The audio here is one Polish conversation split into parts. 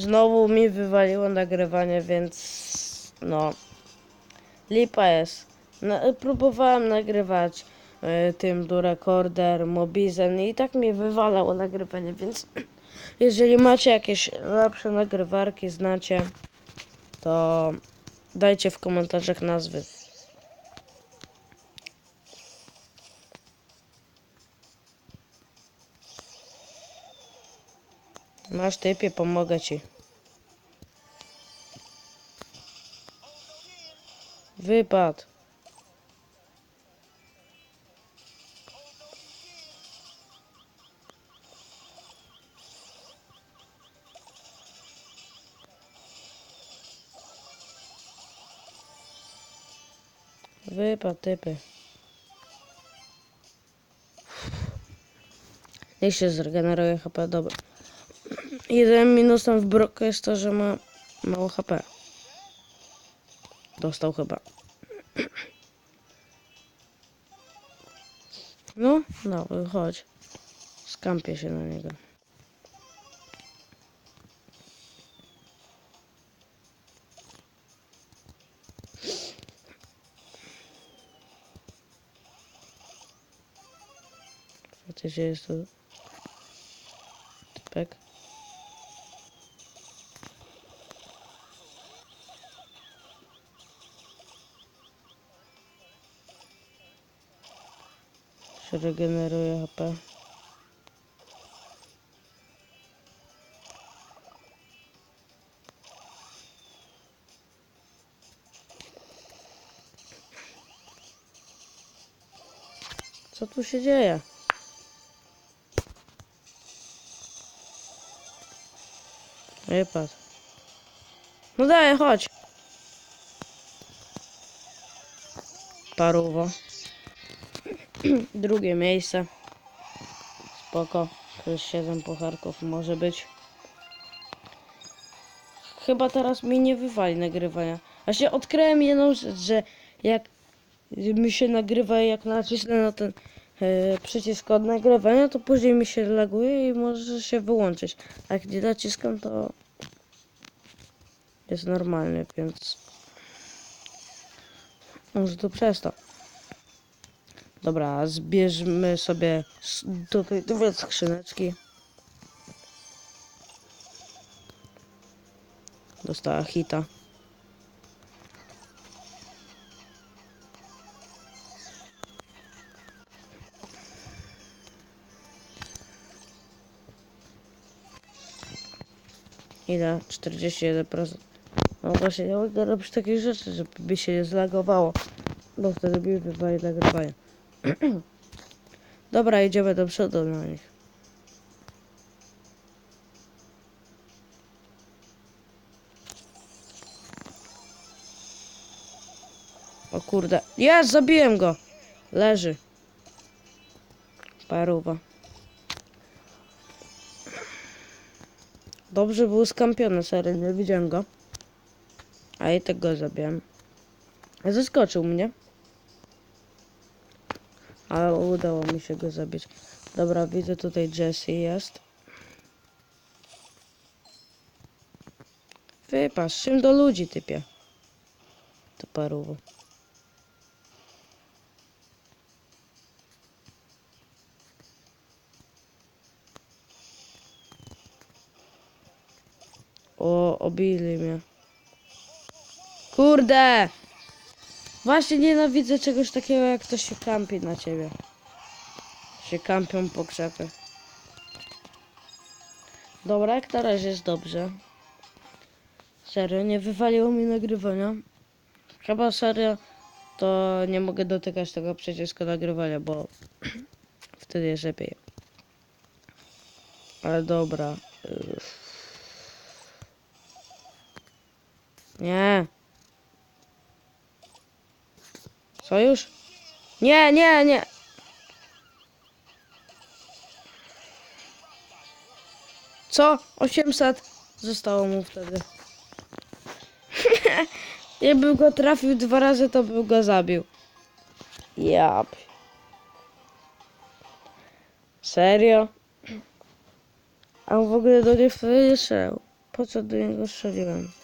Znowu mi wywaliło nagrywanie, więc no. Lipa jest. Na, próbowałem nagrywać y, tym do rekorder, Mobizen i tak mi wywalało nagrywanie, więc jeżeli macie jakieś lepsze nagrywarki, znacie, to dajcie w komentarzach nazwy. Masz typie, pomogę ci. Wypad. Wypad, typy. Niech się zregeneruje HP, dobra. Jeden minusem w Broku jest to, że ma mało HP. Dostał chyba. No, no, chodź. Skampię się na niego. Faktycznie jest tu typek. Regeneruje HP. Co tu się dzieje? Wypad. No daj, chodź. Paruwo. Drugie miejsce. Spoko. Plus 7 pucharków może być. Chyba teraz mi nie wywali nagrywania. Właśnie odkryłem jedną rzecz, że jak mi się nagrywa, jak nacisnę na ten e, przycisk od nagrywania, to później mi się laguje i może się wyłączyć. A jak nie naciskam, to jest normalnie, więc może to przez to. Dobra, zbierzmy sobie s- tutaj dwie skrzyneczki. Dostała hita. Ile? 41%. No właśnie, nie mogę robić takich rzeczy, żeby się nie zlagowało. Bo wtedy mi wywali nagrywanie. Dobra, idziemy do przodu na nich. O kurde. Jest, zabiłem go. Leży. Paruwa. Dobrze był skampiony, serio, nie widziałem go. A i tak go zabiłem. Zaskoczył mnie. Ale udało mi się go zabić. Dobra, widzę tutaj Jesse jest. Wypasz, czym do ludzi typie. To paruwo. O, obili mnie. Kurde! Właśnie nienawidzę czegoś takiego, jak to się kampi na ciebie. Się kampią po krzakach. Dobra, jak na razie jest dobrze. Serio, nie wywaliło mi nagrywania. Chyba serio, to nie mogę dotykać tego przycisku nagrywania, bo wtedy jest lepiej. Ale dobra. Nie. Sojusz? Nie, nie, nie. Co? 800 zostało mu wtedy. Jakbym go trafił dwa razy, to bym go zabił. Jap. Serio? A w ogóle do nie wyszedł. Po co do niego strzeliłem?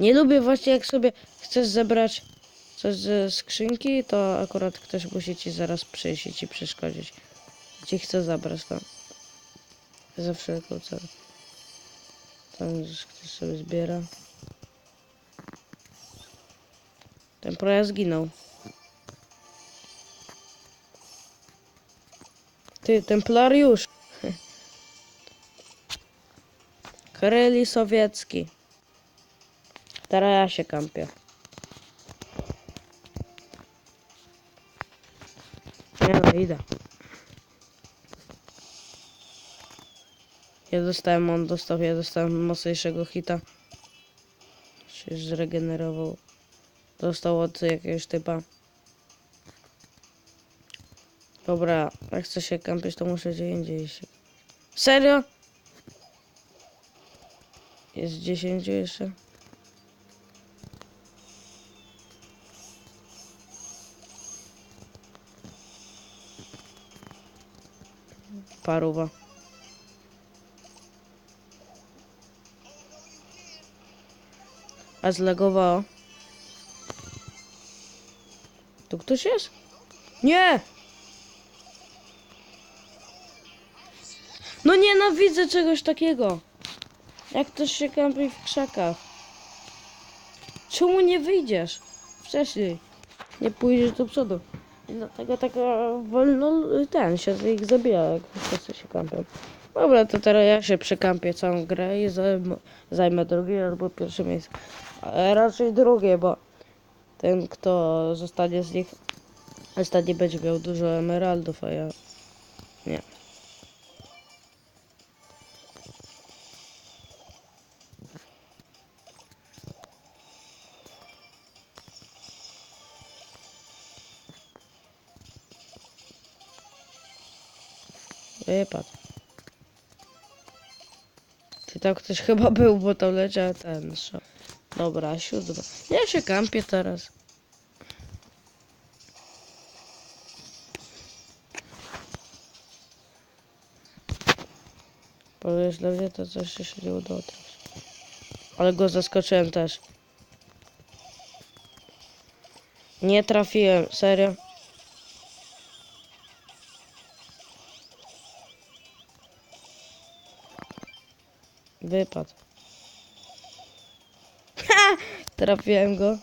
Nie lubię właśnie jak sobie chcesz zebrać coś ze skrzynki, to akurat ktoś musi ci zaraz przyjść i ci przeszkodzić. Ci chce zabrać to. Za wszelką cenę. Tam już ktoś sobie zbiera. Ten projekt zginął. Ty, templariusz. Kareli sowiecki. Teraz ja się kampię. Nie no, idę. Ja dostałem, on dostał, ja dostałem mocniejszego hita. Się zregenerował. Dostał od jakiegoś typa. Dobra, jak chcę się kampić, to muszę gdzie indziej się. Serio? Jest 10 jeszcze? Paruwa. A zlegowało. Tu ktoś jest? Nie! No nienawidzę czegoś takiego. Jak ktoś się kampi w krzakach. Czemu nie wyjdziesz? Wcześniej. Nie pójdziesz do przodu. Dlatego tak wolno ten się ich zabija, jak wszyscy się kampią. Dobra, to teraz ja się przekampię całą grę i zajmę, zajmę drugie albo pierwsze miejsce. Ale raczej drugie, bo ten kto zostanie z nich ostatni będzie miał dużo emeraldów, a ja nie. Wypadł. Ty tam ktoś chyba był, bo to leciał ten szok. Dobra, siódma. Ja się kampię teraz. Powiesz dla mnie, to coś się nie udało teraz. Ale go zaskoczyłem też. Nie trafiłem, serio. Wypadł. Ha! Trafiłem go.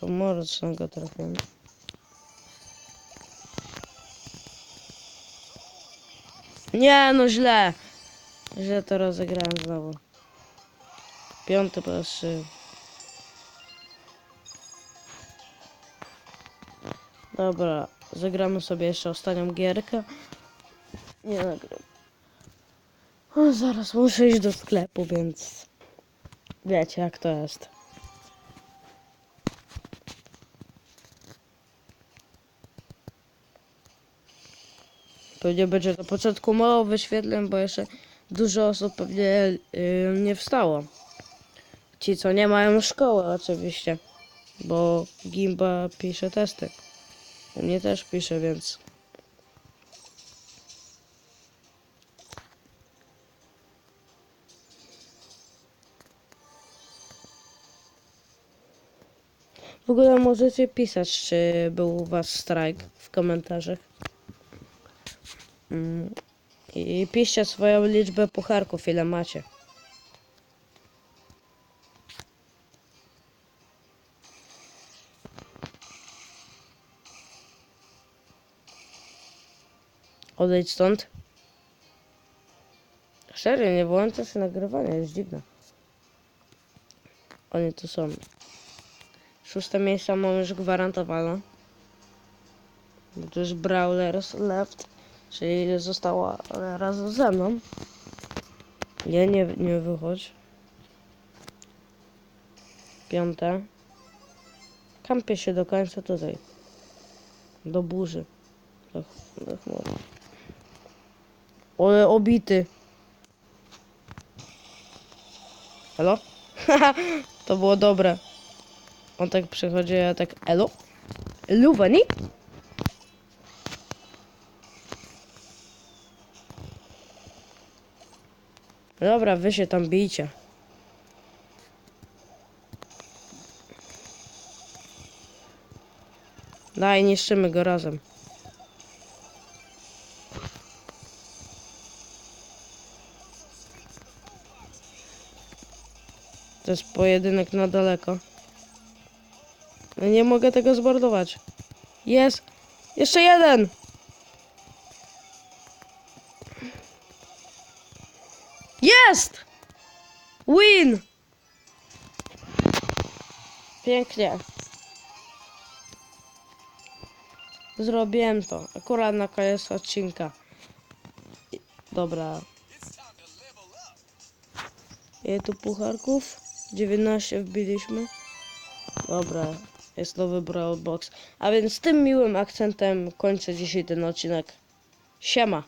To mocno go trafiłem. Nie, no źle. Źle to rozegrałem znowu. Piąty trzy. Dobra, zagramy sobie jeszcze ostatnią gierkę. Nie nagrywam. O, zaraz muszę iść do sklepu, więc wiecie jak to jest. Pewnie będzie na początku mało wyświetleń, bo jeszcze dużo osób pewnie yy, nie wstało. Ci, co nie mają szkoły oczywiście, bo Gimba pisze testy. U mnie też pisze, więc W ogóle możecie pisać, czy był u was strajk w komentarzach. Mm. I piszcie swoją liczbę pucharków, ile macie. Odejdź stąd. Serio, nie włącza się nagrywania, jest dziwne. Oni tu są. Szóste miejsce mam już gwarantowane. Bo to jest Brawlers Left, czyli została razem ze mną. Nie, nie, nie wychodź. Piąte. Kampię się do końca tutaj. Do burzy. Do, do chmury. Ale obity. Halo? to było dobre. On tak przychodzi, ja tak elo? Luwani? Dobra, wy się tam bijcie. Daj, niszczymy go razem. To jest pojedynek na daleko. No nie mogę tego zbordować. Jest! Jeszcze jeden! Jest! Win! Pięknie. Zrobiłem to. Akurat na koniec odcinka. I- Dobra. Ile tu pucharków? 19 wbiliśmy. Dobra. Jest nowy Brawl Box. A więc tym miłym akcentem kończę dzisiaj ten odcinek. Siema.